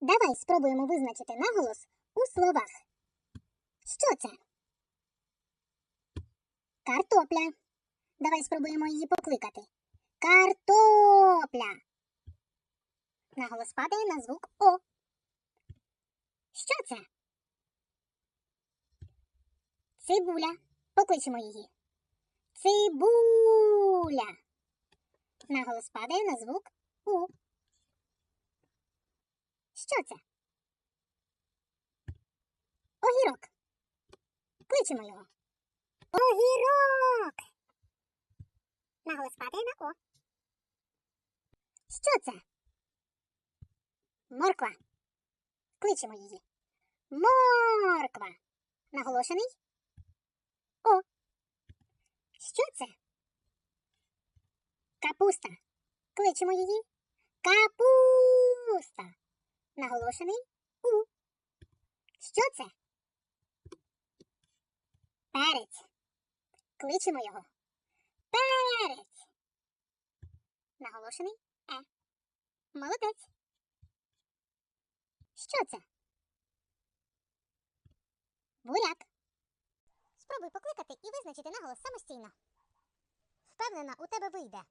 Давай спробуємо визначити наголос у словах. Що це? Картопля. Давай спробуємо її покликати. Картопля. Наголос падає на звук О. Що це? Цибуля. Покличемо її. Цибуля. Наголос падає на звук У. Що це? Огірок. Кличемо його. Огірок. Наголос падає на О. Що це? Морква. Кличемо її. Морква. Наголошений. О. Що це? Капуста. Кличемо її. Капуста. Наголошений У. Що це? Перець. Кличемо його. Перець. Наголошений Е. Молодець. Що це? Буряк. Спробуй покликати і визначити наголос самостійно. Впевнена, у тебе вийде.